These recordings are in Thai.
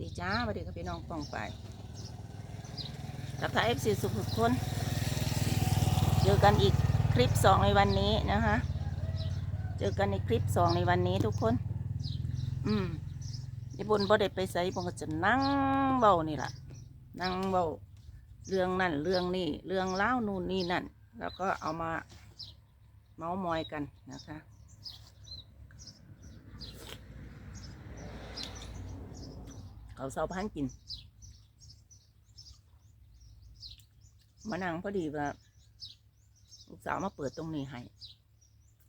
ดีจ้าสวัสดีครับพี่น้องป้องไปกับท้าเอฟซีสุขทุกคนเจอกันอีกคลิปสองในวันนี้นะคะ เจอกันในคลิปสองในวันนี้ทุกคน อืมญี่ปุ่นบ่ได้ไปใส่ผมก็จะนั่งเบานี่แหละนั่งเบาเรื่องนั่นเรื่องนี่เรื่องเล่านู่นนี่นั่น แล้วก็เอามาเมาส์มอยกันนะคะ เขาวเสาพันกินมานั่งพอดีว่าลูกสาวมาเปิดตรงนี้ให้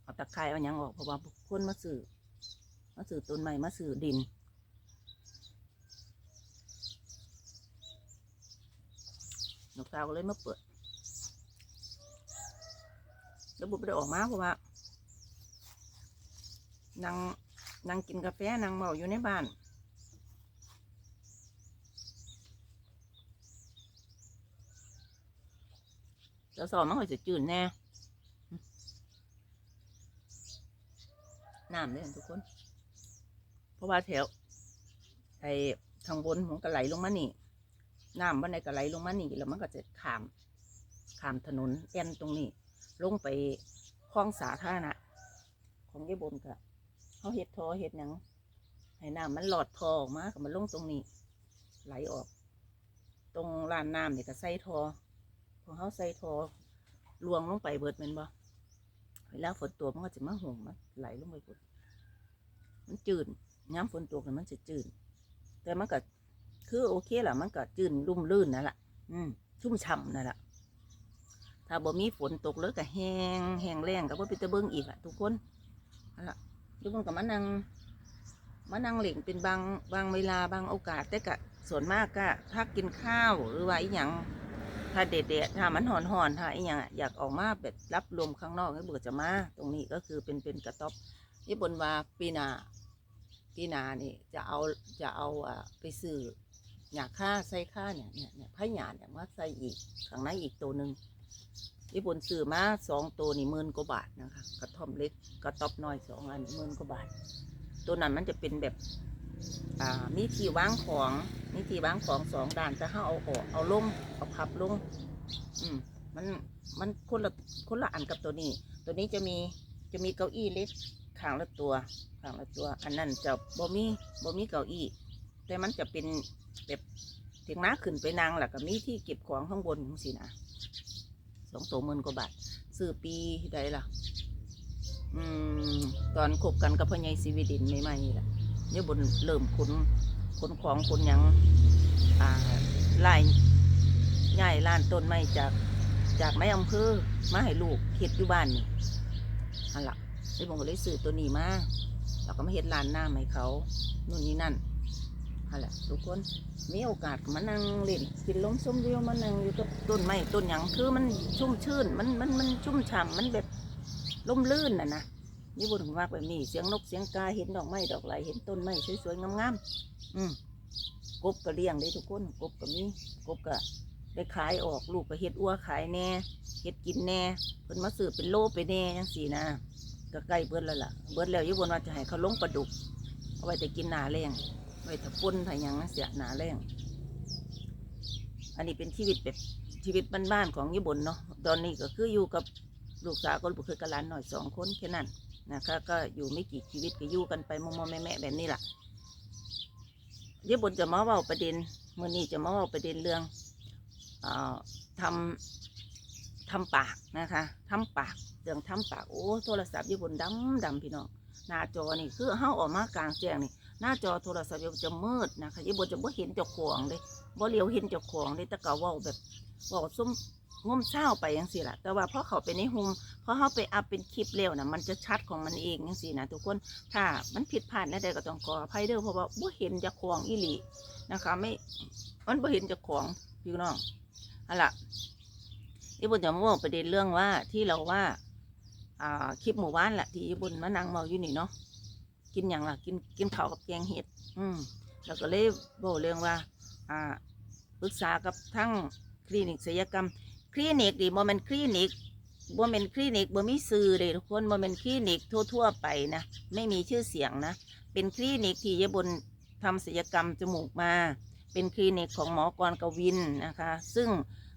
เอาตะไคร้เอาหยังออกเพราะว่าคนมาซื้อมาซื้อต้นไม้มาซื้อดินลูกสาวก็เลยมาเปิดแล้วบุบได้ออกมาเพราะว่านั่งนั่งกินกาแฟนั่งเมาอยู่ในบ้าน จะสอนมันก็จะจืดแน่น้ำเลยทุกคน เพราะว่าแถวไอ้ทางบนมันก็ไหลลงมานี่น้ำมันในก็ไหลลงมานี่แล้วมันก็จะขามขามถนนแอนตรงนี้ ลงไปคลองสาธารณะของยายบนก็เขาเห็ดทอเห็ดหยังให้น้ำมันหลอดทอออกมาก็มันลงตรงนี้ ไหลออก ตรงลานน้ำเนี่ยก็ใส่ทอ พอเขาใส่ทอลวงลงไปเบิดมันบ่เวลาฝนตกมันก็จะมาห่มมันไหลลงไปบดมันจืดย้ำฝนตกเนี่ยมันจะจืดแต่มันก็คือโอเคแหละมันก็จืดลุ่มลื่นนั่นแหละอืมชุ่มฉ่ำนั่นแหละถ้าบ่มีฝนตกเลยก็แห้งแห้งแรงก็บ่เป็นตะเบิงอีกอะทุกคนนั่นละทุกคนก็มานั่งมานั่งเหล่งเป็นบางบางเวลาบางโอกาสแต่ก็ส่วนมากก็ถ้ากินข้าวหรือว่าอีหยัง ถ้าเด็ดๆถ้ามันหอนหอนๆถ้าอ้หยังอะอยากออกมาแบบรับลมข้างนอกให้เบิดจะมาตรงนี้ก็คือเป็นเป็นกระต๊อบญี่ปุ่นว่าปีนาปีนานี่จะเอาจะเอาอ่าไปซื้อหยาค่าใส่ค่าเนี่ยเนี่ยเนี่ยผ้าหยาเนี่ยมาใส่อีกข้างในอีกตัวหนึ่งญี่ปุ่นซื้อมาสองตัวนี่หมื่นกว่าบาทนะคะกระท่อมเล็กกระต๊อบน้อยสองอันหมื่นกว่าบาท ตัวนั้นมันจะเป็นแบบ มีที่วางของมีที่วางของสองด้านแต่ถ้าเอาออกเอาลงเอาพับลงอืมมันมันคนละคนละอันกับตัวนี้ ตัวนี้จะมีจะมีเก้าอี้เล็กข้างละตัวข้างละตัว อันนั้นจะบ่มีบ่มีเก้าอี้ แต่มันจะเป็นแบบเถียงน้าขึ้นไปนางแหละก็มีที่เก็บของข้างบนของสินะสองตัวหมื่นกว่าบาทซื้อปีใดล่ะ อืม ตอนคบกันกับพ่อใหญ่ซีวิดินใหม่ๆนี่ะ เดี๋ยบนเริ่มขนขนของขนยังอ่าไล่ใหญ่ล้านต้นไม้จากจากในอำเภอมาให้ลูกเฮ็ดอยู่บ้านนี่อันละเดี๋ยวผมก็เลยซื้อตัวนี้มาเราก็มาเฮ็ดลานหน้าให้เขานู่นนี่นั่นอันละทุกคนมีโอกาสมานั่งเล่นกินล้มส้มวิวมานั่งอยู่กับต้นไม้ต้นหยังคือมันชุ่มชื่นมันมันมันชุ่มฉ่ำมันแบบล่มลื่นน่ะนะ นี่บุญมากแบบนี้เสียงนกเสียงกาเห็นดอกไม้ดอกไหลเห็นต้นไม้สวยๆงามๆอืมกบก็เลี้ยงได้ทุกคนกบก็มีกบก็ได้ขายออกลูกก็เฮ็ดอ้วขายแน่เฮ็ดกินแน่เพิ่นมาซื้อเป็นโลไปแน่จังสี่นะก็ใกล้เบิดแล้วล่ะเบิดแล้วยี่บนว่าจะให้เขาลงปลาดุก เอาไว้แต่กินหนาแรงไว้ถ้าปุ่นถ้ายังเสียหนาแรงอันนี้เป็นชีวิตแบบชีวิตบ้านๆของญี่ปุ่นเนาะตอนนี้ก็คืออยู่กับลูกสาวก็ลูกเคยกับหลานหน่อยสองคนแค่นั้น นะคะก็อยู่ไม่กี่ชีวิตก็อยู่กันไปมอมๆแม่แบบนี้แหละเดี๋ยวบนจะมาเว่าประเด็นมื่อนี้จะมาเว่าประเด็นเรื่องอทำทำปากนะคะทำปากเรื่องทำปากโอ้โทรศัพท์ญี่ปุ่นดำดำพี่น้องหน้าจอนี่คือเฮาออกมากลางแจ้งนี่หน้าจอโทรศัพท์ญี่ปุ่นจะมืดนะคะญี่ปุ่นจะบ่เห็นเจ้าของเลยบ่เหลียวเห็นเจ้าของเลยแต่ก็ว่าแบบว่าซุ่ม งมเศร้าไปอย่างสิละแต่ว่าพอเขาไปในหุมพอเขาไปอัพเป็นคลิปเร็วนะมันจะชัดของมันเองจังซี่นะทุกคนถ้ามันผิดพลาดนะใดก็ต้องขออภัยเด้อเพราะว่าบ่เห็นจะของอีหลีนะคะ ไม่มันบ่เห็นจะของพี่น้องเอาล่ะญี่ปุ่นจะมาบอกประเด็นเรื่องว่าที่เราว่าอ่าคลิปหมู่บ้านแหละที่ญี่ปุ่นมานั่งเมาอยู่นี่เนาะกินอย่างล่ะกินกินข้าวกับแกงเห็ด อืมแล้วก็เลยบอกเรื่องว่า อ่าปรึกษากับทั้งคลินิกศัลยกรรม คลินิกดิบ่แมันคลินิกบ่เป็นคลินิกบ่มีซื้อเลยทุกคนบ่เป็นคลินิกทั่ว ๆ ไปนะไม่มีชื่อเสียงนะ เป็นคลินิกที่ยายบนทำศัลยกรรมจมูกมา เป็นคลินิกของหมอกรกวินนะคะ ซึ่ง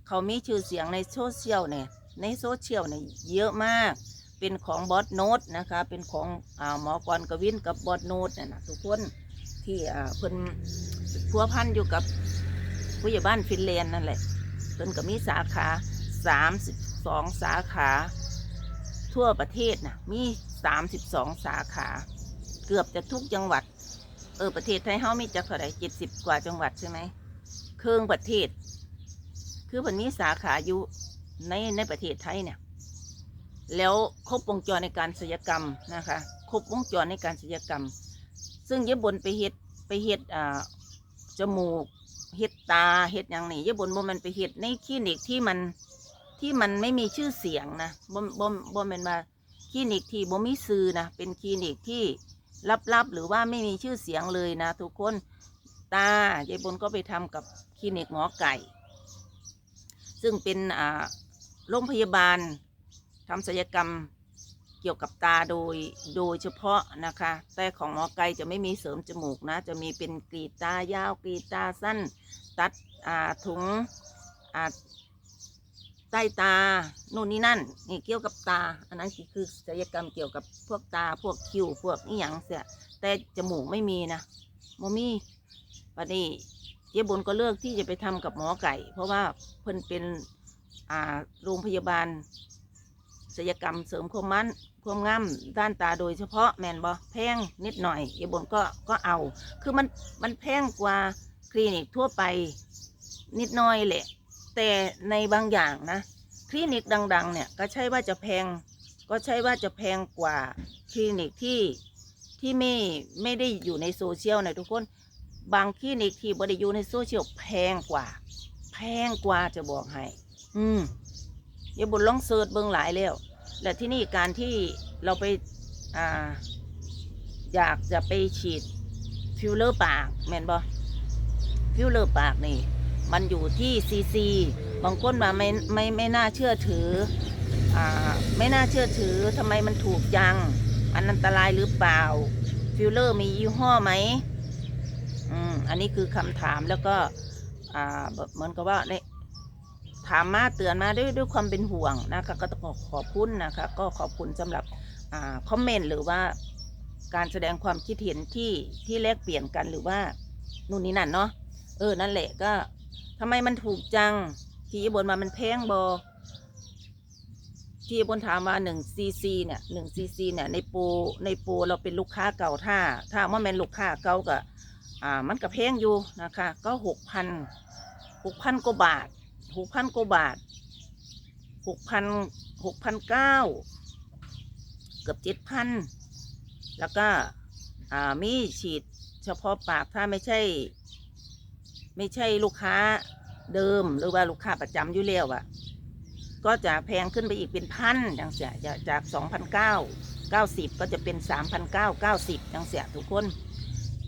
เขามีชื่อเสียงในโซเชียลเนี่ยในโซเชียลเนี่ยเยอะมาก เป็นของบอสโนตนะคะ เป็นของอหมอกรกวินกับบอสโนตเนี่ยนะทุกคนที่อ่าเพิ่นพัวพันอยู่กับผู้ใหญ่บ้านฟินแลนด์นั่นแหละ พิ่นก็มีสาขา32สาขา ทั่วประเทศนะมี32สาขา เกือบจะทุกจังหวัด เออประเทศไทยเฮามีจักเท่าไหร่เจ็ดสิบกว่าจังหวัดใช่ไหมเครื่องประเทศ คือมันมีสาขาอยู่ในในประเทศไทยเนี่ย แล้วครบวงจรในการศัลยกรรมนะคะ ครบวงจรในการศัลยกรรม ซึ่งเยบนไปเฮ็ดไปเฮ็ดอ่าจมูก เฮ็ดตาเฮ็ดอย่างนี้เยบนบ่มันไปเฮ็ดในคลินิกที่มันที่มันไม่มีชื่อเสียงนะบ่บ่บ่แม่นว่าคลินิกที่บ่มีซื้อนะเป็นคลินิกที่ลับๆหรือว่าไม่มีชื่อเสียงเลยนะ ทุกคนตายายบนก็ไปทำกับคลินิกหมอไก่ ซึ่งเป็นอ่าโรงพยาบาลทำศัลยกรรม เกี่ยวกับตาโดยโดยเฉพาะนะคะ แต่ของหมอไก่จะไม่มีเสริมจมูกนะ จะมีเป็นกรีดตายาวกรีดตาสั้น ตัดอ่าถุงอ่าใต้ตาโน่นนี่นั่นนี่เกี่ยวกับตา อันนั้นคือศัลยกรรมเกี่ยวกับพวกตาพวกคิ้วพวกนี่หยังเสียแต่จมูกไม่มีนะโมมี่ปันนี้เจ๊บุญก็เลือกที่จะไปทำกับหมอไก่ เพราะว่าเพิ่นเป็นอ่าโรงพยาบาลศัลยกรรมเสริมความมัน ความงามด้านตาโดยเฉพาะแมนบอแพงนิดหน่อยเจ๊บุญก็ก็เอา คือมันมันแพงกว่าคลินิกทั่วไปนิดหน่อยแหละ แต่ในบางอย่างนะ คลินิกดัง ๆ เนี่ยก็ใช่ว่าจะแพง ก็ใช่ว่าจะแพงกว่าคลินิกที่ที่ไม่ไม่ได้อยู่ในโซเชียลนะทุกคนบางคลินิกที่บริยู่ในโซเชียลแพงกว่า แพงกว่าจะบอกให้ อืมอย่าบนลองเสิร์ชเบิ่งหลายแล้ว และที่นี่การที่เราไปอ่าอยากจะไปฉีดฟิลเลอร์ปากแม่นบอฟิลเลอร์ปากนี่ มันอยู่ที่ซีซีบางคนมาไม่ไม่ไม่น่าเชื่อถืออ่าไม่น่าเชื่อถือทำไมมันถูกยังอันอันตรายหรือเปล่า ฟิลเลอร์มียี่ห้อไหมอืมอันนี้คือคำถามแล้วก็ อ่าเหมือนกับว่าเนี่ยามมาเตือนมาด้วยด้วยความเป็นห่วงนะคะ ก็ต้องขอขอบคุณนะคะ ก็ขอบคุณสำหรับอคอมเมนต์หรือว่าการแสดงความคิดเห็นที่ที่แลกเปลี่ยนกันหรือว่านู่นนี่นั่นเนาะเออนั่นแหละก็ทำไมมันถูกจัง ที่บนมามันแพงบอที่บนถามว่าหนึ่งซีซีเนี่ยหนึ่งซีซีเนี่ยในปรในปรเราเป็นลูกค้าเก่าถ้า ถ้าว่าแมนลูกค้าเก่าก็อ่ามันก็แพงอยู่นะคะ ก็หกพันหกพันกว่าบาท หกพันกว่าบาทหกพันหกพันเก้าเกือบเจ็ดพันแล้วก็มีฉีดเฉพาะปากถ้าไม่ใช่ ไม่ใช่ลูกค้าเดิมหรือว่าลูกค้าประจำอยู่แล้วอะ่ะก็จะแพงขึ้นไปอีกเป็นพันจังเสียจากสองพันเก้าเก้าสิบก็จะเป็นสามพันเก้าเก้าสิบจังเสียทุกคน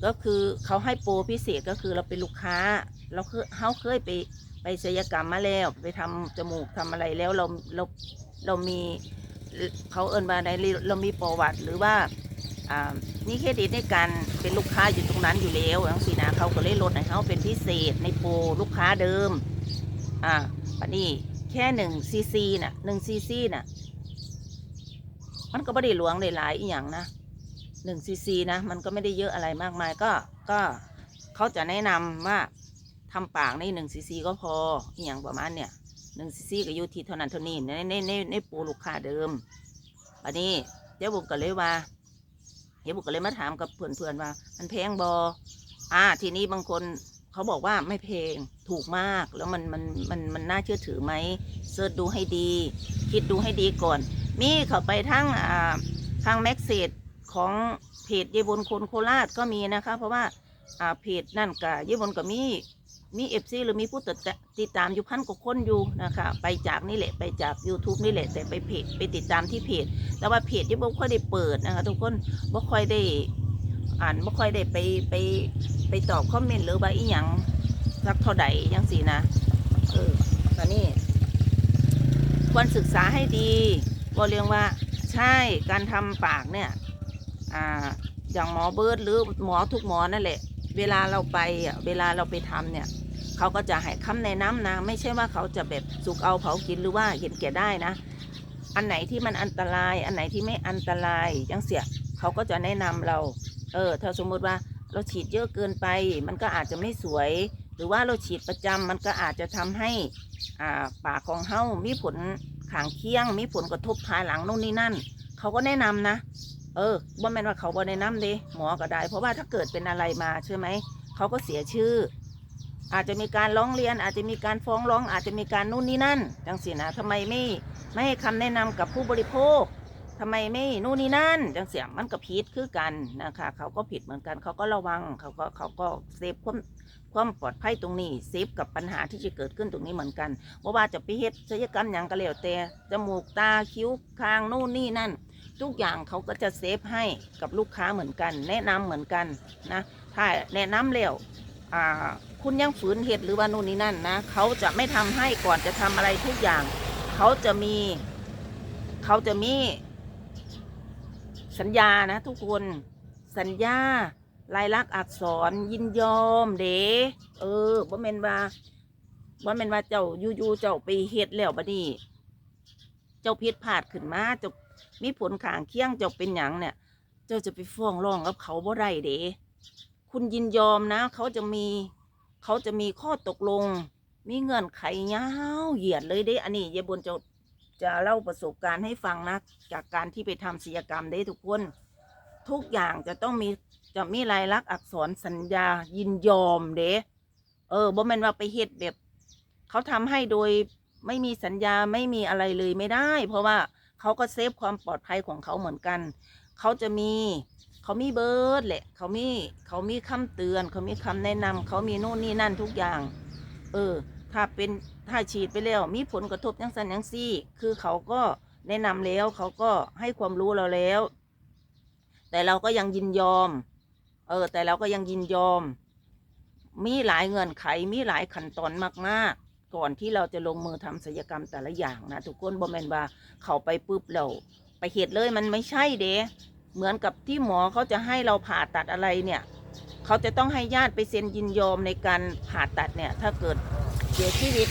ก็คือเขาให้โปรพิเศษก็คือเราเป็นลูกค้า เราเคยเขาเคยไป ไปศัลยกรรมมาแล้ว ไปทำจมูกทำอะไรแล้วเราเราเรามีเขาเอินมาในเรามีประวัติหรือว่านี่เครดิตในการเป็นลูกค้าอยู่ตรงนั้นอยู่แล้วทั้งสี่นะเขาก็เลยลดให้เขาเป็นพิเศษในโปรลูกค้าเดิม อ่าปันนี้แค่หนึ่งซีซีน่ะหนึ่งซีซีน่ะ มันก็ไม่ได้หลวงได้หลายอีหยังนะหนึ่งซีซีนะ มันก็ไม่ได้เยอะอะไรมากมายก็ก็เขาจะแนะนำว่า ทำปากในหนึ่งซีซีก็พออีหยังประมาณเนี่ยหนึ่งซีซีก็อยู่ที่เท่านั้นเท่านี้ในในในในปรลูกค้าเดิมปันนี้เจ้าบุกก็เลยว่าเดี๋ยวบุกก็เลยมาถามกับเพื่อนๆว่า มันแพงบออ่า ทีนี้บางคนเขาบอกว่าไม่แพงถูกมากแล้วมันมันมันมันน่าเชื่อถือไหมเสิร์ชดูให้ดี คิดดูให้ดีก่อน มีเขาไปทั้งอ่าทางแม็กเซดของเพจเยายบนคนโคราชก็มีนะคะ เพราะว่าอ่าเพจนั่นกับเยายบนก็มี มีเอฟซีหรือมีผู้ติดติดตามอยู่พันกว่าคนอยู่นะคะ ไปจากนี่แหละ ไปจาก YouTube นี่แหละ แต่ไปเพจไปติดตามที่เพจ แต่ว่าเพจที่บ่ค่อยได้เปิดนะคะ ทุกคนบ่ค่อยได้อ่านบ่ค่อยได้ไปไปไปตอบคอมเมนต์หรือว่าอีหยังสักเท่าใดยังสินะเออตอนนี้ควรศึกษาให้ดีว่าเรียกว่าใช่การทำปากเนี่ยอ่าอย่างหมอเบิร์ดหรือหมอทุกหมอนั่นแหละ เวลาเราไปอะเวลาเราไปทำเนี่ย เขาก็จะให้คำแนะนำนะ ไม่ใช่ว่าเขาจะแบบสุกเอาเผากินหรือว่าเห็นแก่ได้นะ อันไหนที่มันอันตราย อันไหนที่ไม่อันตรายยังเสียเขาก็จะแนะนำเรา เออ ถ้าสมมุติว่าเราฉีดเยอะเกินไป มันก็อาจจะไม่สวย หรือว่าเราฉีดประจำมันก็อาจจะทำให้อ่าปากของเฮามีผลขางเคียง มีผลกระทบภายหลังโน่นนี่นั่น เขาก็แนะนำนะ เออบ่แม่นว่าเขาบ่แนะนำเด้หมอก็ได้ เพราะว่าถ้าเกิดเป็นอะไรมาใช่ไหมเขาก็เสียชื่อ อาจจะมีการร้องเรียน อาจจะมีการฟ้องร้อง อาจจะมีการนู่นนี่นั่นจังสินะทำไมไม่ไม่ให้คำแนะนำกับผู้บริโภคทำไมไม่นู่นนี่นั่นจังเสียมันก็ผิดคือกันนะคะเขาก็ผิดเหมือนกันเขาก็ระวังเขาก็เขาก็เซฟความความปลอดภัยตรงนี้เซฟกับปัญหาที่จะเกิดขึ้นตรงนี้เหมือนกันว่าว่าจะไปเฮ็ดศัลยกรรมอย่างก็แล้วแต่จมูกตาคิ้วคางนู่นนี่นั่น ทุกอย่างเขาก็จะเซฟให้กับลูกค้าเหมือนกัน แนะนำเหมือนกันนะถ้าแนะนำแล้วอ่า คุณยังฝืนเหตุหรือว่านู่นนี่นั่นนะเขาจะไม่ทำให้ก่อนจะทำอะไรทุกอย่าง เขาจะมีเขาจะมี สัญญานะ ทุกคนสัญญาลายลักษณ์อักษรยินยอมเด้เออบ่แม่นว่าบ่แม่นว่าเจ้ายู่ๆเจ้าไปเฮ็ดแล้วบัดนี้เจ้าผิดพลาดขึ้นมาเจ้ามีผลขางเคียงเจ้าเป็นหยังเนี่ย เจ้าจะไปฟ้องร้องกับเขาบ่ได้เด้คุณยินยอมนะ เขาจะมี เขาจะมีข้อตกลง มีเงื่อนไขยาวเหยียดเลยเด้อันนี้ยายบนจะจะเล่าประสบการณ์ให้ฟังนะจากการที่ไปทำศิลปกรรมเด้ทุกคน ทุกอย่างจะต้องมีจะมีลายลักษณ์อักษรสัญญายินยอมเด้เออบ่แม่นว่าไปเฮ็ดแบบ เขาทำให้โดยไม่มีสัญญาไม่มีอะไรเลยไม่ได้ เพราะว่าเขาก็เซฟความปลอดภัยของเขาเหมือนกัน เขาจะมี เขามีเบิร์ดแหละ เขามีเขามีคำเตือน เขามีคำแนะนำเขามีโน่นนี่นั่นทุกอย่าง เออ ถ้าเป็นถ้าฉีดไปแล้ว มีผลกระทบยังสันยังซี่ คือเขาก็แนะนำแล้ว เขาก็ให้ความรู้เราแล้ว แต่เราก็ยังยินยอม เออ แต่เราก็ยังยินยอม มีหลายเงื่อนไข มีหลายขั้นตอนมาก ๆก่อนที่เราจะลงมือทำศัลยกรรมแต่ละอย่างนะทุกคนบ่แม่นว่าเขาไปปุ๊บเราไปเหตุเลยมันไม่ใช่เด้ เหมือนกับที่หมอเขาจะให้เราผ่าตัดอะไรเนี่ยเขาจะต้องให้ญาติไปเซ็นยินยอมในการผ่าตัดเนี่ย ถ้าเกิดเสียชีวิต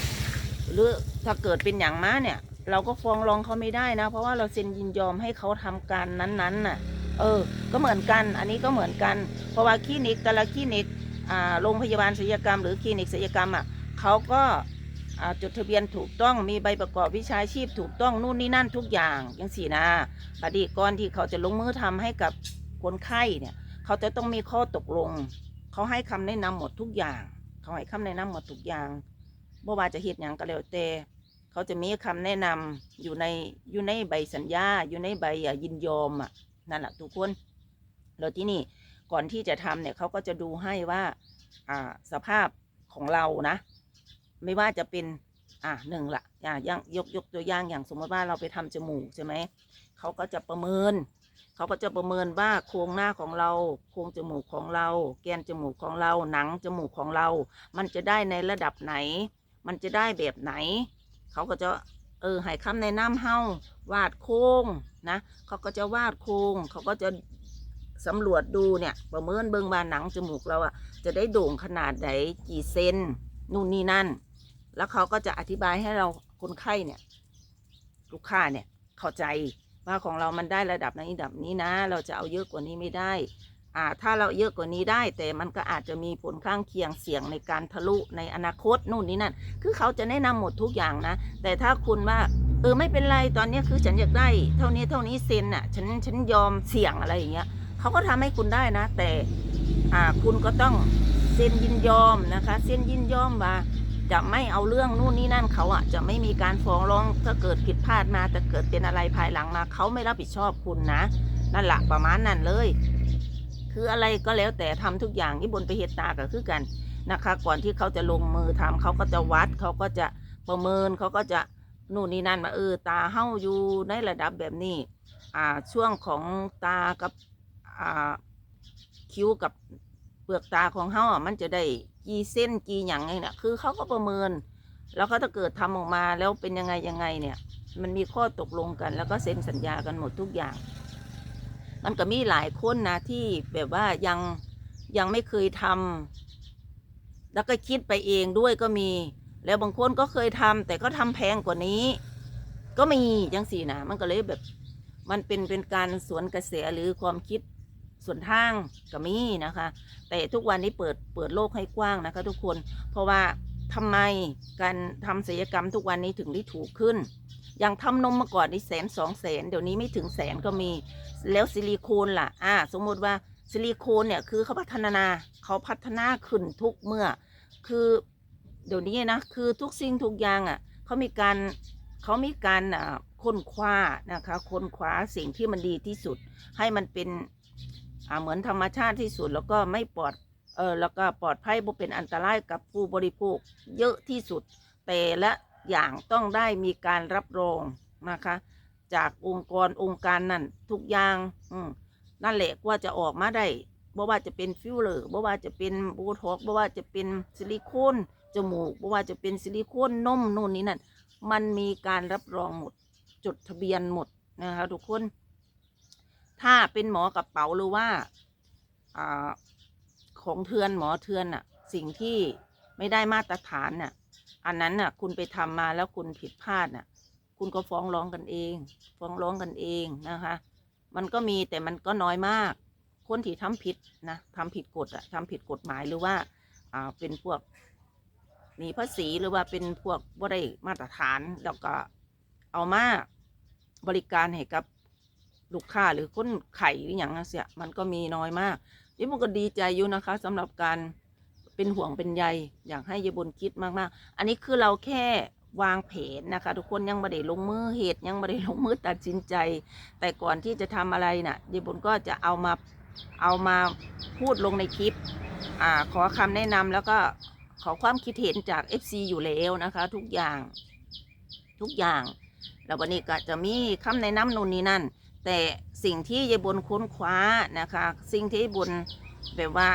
หรือถ้าเกิดเป็นอย่างมาเนี่ย เราก็ฟ้องร้องเขาไม่ได้นะ เพราะว่าเราเซ็นยินยอมให้เขาทำการนั้นๆน่ะ เออ ก็เหมือนกัน อันนี้ก็เหมือนกัน เพราะว่าคลินิกแต่ละคลินิกอ่าโรงพยาบาลศัลยกรรม หรือคลินิกศัลยกรรมอะเขาก็ จดทะเบียนถูกต้องมีใบประกอบวิชาชีพถูกต้องนู่นนี่นั่นทุกอย่างยังสี่นะบัดีก่อนที่เขาจะลงมือทำให้กับคนไข้เนี่ย เขาจะต้องมีข้อตกลง เขาให้คำแนะนำหมดทุกอย่าง เขาให้คำแนะนำหมดทุกอย่างบ่ว่าจะเหตุอย่างก็แล้วแต่เขาจะมีคำแนะนำอยู่ในอยู่ในใบสัญญา อยู่ในใบยินยอมอะนั่นแหละทุกคนแล้วที่นี่ก่อนที่จะทำเนี่ยเขาก็จะดูให้ว่าอ่าสภาพของเรานะ ไม่ว่าจะเป็นอ่าหนึ่งละอ่าอย่างยกยกตัวอย่างอย่างสมมติว่าเราไปทำจมูกใช่ไหมเขาก็จะประเมินเขาก็จะประเมินว่าโครงหน้าของเรา โครงจมูกของเรา แกนจมูกของเรา หนังจมูกของเรา มันจะได้ในระดับไหน มันจะได้แบบไหน เขาก็จะเออให้คำแนะนำเฮาวาดโครงนะเขาก็จะวาดโครงเขาก็จะสำรวจดูเนี่ยประเมินเบิงว่าหนังจมูกเราอะจะได้โด่งขนาดไหนกี่เซนนู่นนี่นั่น แล้วเขาก็จะอธิบายให้เราคนไข้เนี่ย ลูกค้าเนี่ยเข้าใจว่าของเรามันได้ระดับนี้ระดับนี้นะ เราจะเอาเยอะกว่านี้ไม่ได้ อ่า ถ้าเราเยอะกว่านี้ได้ แต่มันก็อาจจะมีผลข้างเคียงเสี่ยงในการทะลุในอนาคตนู่นนี่นั่น คือเขาจะแนะนำหมดทุกอย่างนะ แต่ถ้าคุณว่า เออไม่เป็นไร ตอนนี้คือฉันอยากได้ เท่านี้เท่านี้เซนน่ะ ฉันฉันยอมเสี่ยงอะไรอย่างเงี้ย เขาก็ทำให้คุณได้นะ แต่ อ่า คุณก็ต้องเซ็นยินยอมนะคะ เซ็นยินยอมว่า จะไม่เอาเรื่องนู่นนี่นั่นเขาอะ จะไม่มีการฟ้องร้องถ้าเกิดผิดพลาดมาแต่เกิดเป็นอะไรภายหลังมาเขาไม่รับผิดชอบคุณนะ นั่นแหละประมาณนั้นเลย คืออะไรก็แล้วแต่ทำทุกอย่างที่บนไปเหตุตาก็คือกันนะคะ ก่อนที่เขาจะลงมือทำเขาก็จะวัดเขาก็จะประเมินเขาก็จะนู่นนี่นั่นมาเออตาเฮ้าอยู่ในระดับแบบนี้ อ่าช่วงของตากับอ่าคิ้วกับเปลือกตาของเฮาอะมันจะได้ กี่เส้นกี่หยังไงเนี่ยคือเขาก็ประเมิน แล้วเขาถ้าเกิดทำออกมาแล้วเป็นยังไงยังไงเนี่ย มันมีข้อตกลงกัน แล้วก็เซ็นสัญญากันหมดทุกอย่าง มันก็มีหลายคนนะที่แบบว่ายังยังไม่เคยทำแล้วก็คิดไปเองด้วยก็มี แล้วบางคนก็เคยทำแต่ก็ทำแพงกว่านี้ ก็มีจังสี่นะมันก็เลยแบบมันเป็นเป็นการสวนกระแสหรือความคิด ส่วนทางก็มีนะคะ แต่ทุกวันนี้เปิดเปิดโลกให้กว้างนะคะ ทุกคนเพราะว่าทำไมการทำศัลยกรรมทุกวันนี้ถึงได้ถูกขึ้น อย่างทำนมเมื่อก่อนนี่แสนสองแสนเดี๋ยวนี้ไม่ถึงแสนก็มี แล้วซิลิโคนล่ะ อ่า สมมติว่าซิลิโคนเนี่ยคือเขาพัฒนาเขาพัฒนาขึ้นทุกเมื่อ คือเดี๋ยวนี้นะคือทุกสิ่งทุกอย่างอะเขามีการเขามีการอ่าค้นคว้านะคะค้นคว้าสิ่งที่มันดีที่สุดให้มันเป็น เหมือนธรรมชาติที่สุดแล้วก็ไม่ปลอดเออแล้วก็ปลอดภัยบ่เป็นอันตรายกับผู้บริโภคเยอะที่สุด แต่ละอย่างต้องได้มีการรับรองนะคะ จากองค์กรองค์การนั่นทุกอย่างอืนั่นแหละว่าจะออกมาได้บ่ว่าจะเป็นฟิลเลอร์บ่ว่าจะเป็นโบท็อกบ่ว่าจะเป็นซิลิโคนจมูกบ่ว่าจะเป็นซิลิโคนนมนู่นนี่นั่นมันมีการรับรองหมดจดทะเบียนหมดนะคะทุกคน ถ้าเป็นหมอกระเป๋าหรือว่าอของเทือนหมอเทือนน่ะสิ่งที่ไม่ได้มาตรฐานน่ะ อันนั้นน่ะ คุณไปทำมาแล้วคุณผิดพลาดน่ะ คุณก็ฟ้องร้องกันเอง ฟ้องร้องกันเองนะคะ มันก็มีแต่มันก็น้อยมาก คนที่ทำผิดนะทำผิดกฎอะทำผิดกฎหมายหรือว่าอ่าเป็นพวกหนีภาษีหรือว่าเป็นพวกบ่ได้มาตรฐานแล้วก็เอามาบริการให้กับ ลูกค้าหรือคนไข่หรืออย่างนั้นเสียมันก็มีน้อยมากนี่มันก็ดีใจอยู่นะคะสำหรับการเป็นห่วงเป็นใยอยากให้ยายบนคิดมากๆ อันนี้คือเราแค่วางแผนนะคะ ทุกคนยังไม่ได้ลงมือเหตุยังไม่ได้ลงมือตัดสินใจ แต่ก่อนที่จะทำอะไรน่ะยายบนก็จะเอามาเอามาพูดลงในคลิปอ่าขอคำแนะนำแล้วก็ขอความคิดเห็นจาก FC อยู่แล้วนะคะ ทุกอย่างทุกอย่างแล้ววันนี้ก็จะมีคำแนะนำนู่นนี่นั่น แต่สิ่งที่ยายบนค้นคว้านะคะ สิ่งที่ยายบนแบบว่า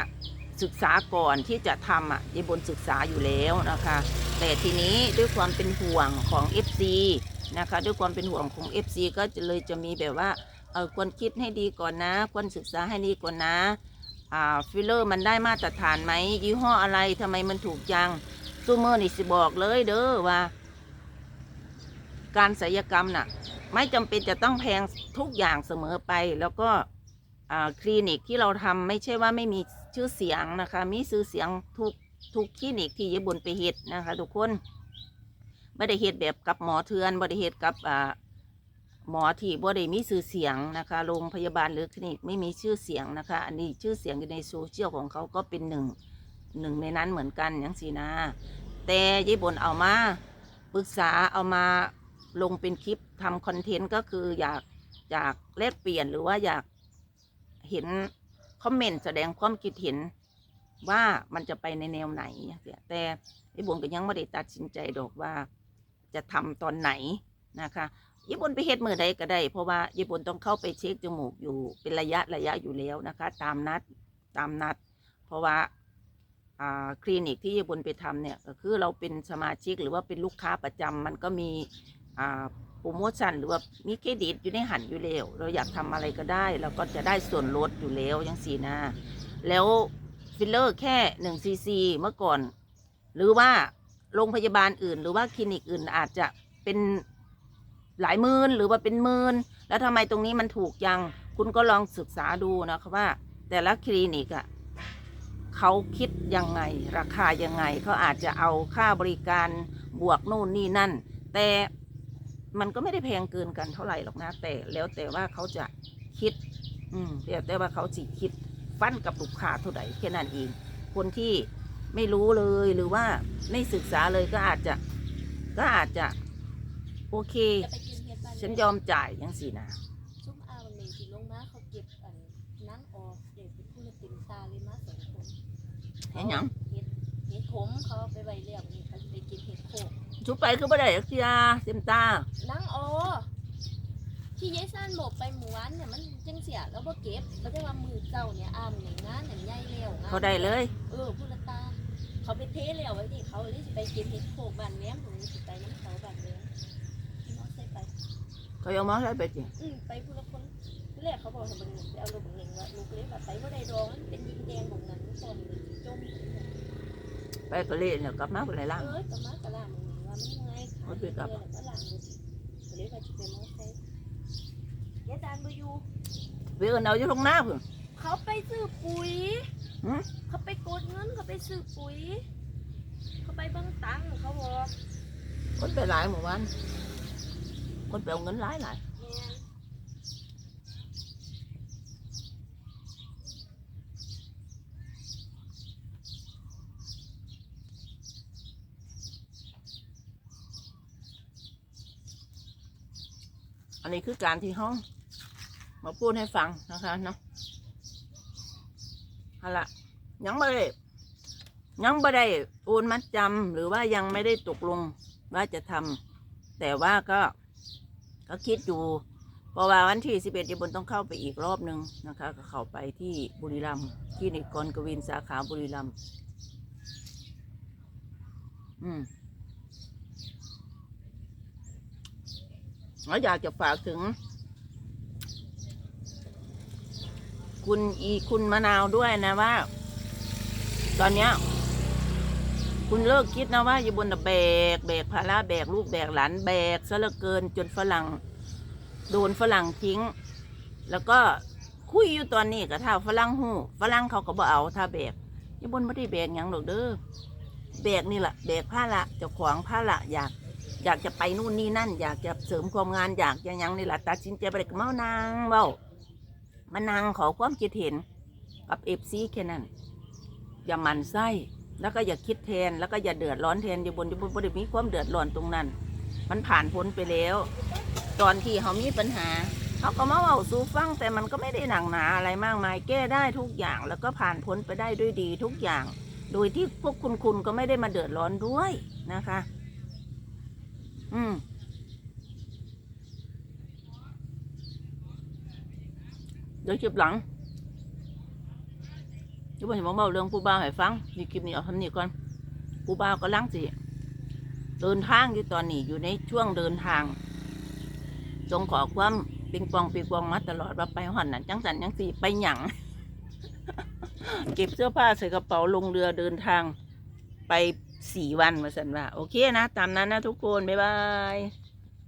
ศึกษาก่อนที่จะทำอะยายบนศึกษาอยู่แล้วนะคะ แต่ทีนี้ด้วยความเป็นห่วงของ FC นะคะ ด้วยความเป็นห่วงของ FC ก็จะเลยจะมีแบบว่าเออควรคิดให้ดีก่อนนะ ควรศึกษาให้ดีก่อนนะอ่าฟิลเลอร์มันได้มาตรฐานไหมยี่ห้ออะไรทำไมมันถูกจังซูเมอร์นี่สิบอกเลยเด้อว่า การศัลยกรรมน่ะ ไม่จำเป็นจะต้องแพงทุกอย่างเสมอไป แล้วก็คลินิกที่เราทำไม่ใช่ว่าไม่มีชื่อเสียงนะคะ มีชื่อเสียงทุกทุกคลินิกที่ยายบุญไปเฮ็ดนะคะทุกคนไม่ได้เฮ็ดแบบกับหมอเทือนไม่ได้เฮ็ดกับหมอที่บ่ได้มีชื่อเสียงนะคะโรงพยาบาลหรือคลินิกไม่มีชื่อเสียงนะคะ อันนี้ชื่อเสียงอยู่ในโซเชียลของเขาก็เป็นหนึ่งหนึ่งในนั้นเหมือนกันอย่างสีนาแต่ยายบนเอามาปรึกษาเอามา ลงเป็นคลิปทำคอนเทนต์ก็คืออยากอยากแลกเปลี่ยนหรือว่าอยากเห็นคอมเมนต์แสดงความคิดเห็นว่ามันจะไปในแนวไหนอย่างเงี้ยแต่ยายบนก็ยังไม่ได้ตัดสินใจดอกว่า จะทำตอนไหนนะคะญี่ปุ่นไปเฮ็ดมือใดก็ได้ เพราะว่าญี่ปุ่นต้องเข้าไปเช็คจมูกอยู่เป็นระยะระยะอยู่แล้วนะคะ ตามนัดตามนัด เพราะว่าคลินิกที่ญี่ปุ่นไปทำเนี่ยก็คือเราเป็นสมาชิกหรือว่าเป็นลูกค้าประจำมันก็มี โปรโมชั่นหรือว่ามีเครดิตอยู่ในหันอยู่แล้วเราอยากทำอะไรก็ได้เราก็จะได้ส่วนลดอยู่แล้วยังสีนะแล้วฟิลเลอร์แค่หนึ่งซีซีเมื่อก่อน หรือว่าโรงพยาบาลอื่น หรือว่าคลินิกอื่นอาจจะเป็นหลายหมื่นหรือว่าเป็นหมื่นแล้วทำไมตรงนี้มันถูกยังคุณก็ลองศึกษาดูนะคะว่า แต่ละคลินิกอะ่ะเขาคิดยังไง ราคายังไงเขาอาจจะเอาค่าบริการบวกนู่นนี่นั่น แต่ มันก็ไม่ได้แพงเกินกันเท่าไหร่หรอกนะ แต่แล้วแต่ว่าเขาจะคิด อืมแล้วแต่ว่าเขาสิคิดฟันกับลูกค้าเท่าไหร่แค่นั้นเอง คนที่ไม่รู้เลยหรือว่าไม่ศึกษาเลยก็อาจจะ ก็อาจจะ โอเคจะไปกินเฮ็ดบ้านฉันยอมจ่ายยังสินะซุ่มอาวันนี้ที่ลงมาเขาเก็บอันนั่งออกเด็กเป็นผู้ละติ่มตาเลยมาสองคนเห็นหยังเฮ็ดเฮ็ดขมเขาเอาไปไว้เลี้ยง กชุบไปคือบ่ได้จักเสียเต็มตา นั่งออที่ยายซ่านบอกไปหมู่วันเนี่ยมันจังเสียแล้วบ่เก็บแล้วได้ว่ามือเจ้าเนี่ยอามเนี่ยงานเนี่ยใหญ่แล้วงานเขาได้เลย เออผู้ละตา เขาไปเทแล้วไว้ดิเขาเลยสิไปกินเฮ็ดโคกบ้านแหนมตรงนี้สิไปน้ำเขาบ้านแหนมพี่น้องใส่ไป เขาเอามาให้ไปจิอืมไปผู้ละคนอที่แรกเขาบอกให้เบิ่งหนึ่งไปเอาลูกเบิ่งหนึ่งว่าลูกเลยแบบไปบ่ได้ดองมันเป็นดินแดงของนั้นตอนนี้จมไปก็เล่นเนี่ยกลับมาเป็นไรล่ะเอ้ยก็มากระลางมึง ว่ามันยังไงขามันเดืเป็อนนแล้กับวก็ลางดูดิก็เลยว่าจะไปมอไซค์ยายจานบ่อยู่เพื่อนเอาอยู่ตรงหน้าเพื่อนเขาไปซื้อปุ๋ยหืมเขาไปกดเงินเขาไปซื้อปุ๋ย เขาไปเบังตังค์เขาบอกคนไปหลายหมู่บ้านคนไปเอาเงินหลายหลาย นอันนี้คือการที่ห้องมาพูดให้ฟังนะคะเนาะเอาละยังไม่ได้ยังไม่ได้โอนมัดจำหรือว่ายังไม่ได้ตกลงว่าจะทำแต่ว่าก็ก็คิดอยู่เพราะว่าวันที่สิบเอ็ดยบนต้องเข้าไปอีกรอบหนึ่งนะคะ ก็เข้าไปที่บุรีรัมย์ที่นิกรกวินสาขาบุรีรัมย์อืม แล้วอยากจะฝากถึง คุณอีคุณมะนาวด้วยนะว่า ตอนเนี้ย คุณเลิกคิดนะว่าอยู่บนแบกแบกภาระแบกลูกแบกหลานแบกซะเหลือเกินจนฝรั่ง โดนฝรั่งทิ้ง แล้วก็คุยอยู่ตอนนี้กับท้าฝรั่งหูฝรั่งเขาก็บ่เอาถ้าแบกอยู่บนไม่ได้แบกหยังหรอกเด้อแบกนี่แหละแบกผ้าละจะขวางผ้าละอยาก อยากจะไปนู่นนี่นั่น อยากจะเสริมความงานอยากจะหยังนี่แหละตัดสินใจไปเลยก็เมานางเบ้ามานั่งขอความคิดเห็นกับเอฟซีแค่นั้นอย่าหมันไส้แล้วก็อย่าคิดแทนแล้วก็อย่าเดือดร้อนแทนอยู่บนอยู่บนบนมีความเดือดร้อนตรงนั้น มันผ่านพ้นไปแล้ว ตอนที่เขามีปัญหาเขาก็มาเว้าสู่ฟังแต่มันก็ไม่ได้หนักหนาอะไรมากมายแก้ได้ทุกอย่างแล้วก็ผ่านพ้นไปได้ด้วยดีทุกอย่าง โดยที่พวกคุณคุณก็ไม่ได้มาเดือดร้อนด้วยนะคะ อืมเดี๋ยวคลิปหลังเดี๋ยวผมจะมาเล่าเรื่องผู้บ่าวให้ฟังนี่คลิปนี้เอาทำนี้ก่อนผู้บ่าวก็ลังสิเดินทางอยู่ตอนนี้อยู่ในช่วงเดินทางจงขอความปิงปองปิงปองมาตลอดว่าไปห่อนนั่นจังสันจังสีไปหยังเก็บเสื้อผ้าใส่กระเป๋าลงเรือเดินทางไป สี่วันมาสันว่า โอเคนะ ตามนั้นนะทุกคน บ๊ายบาย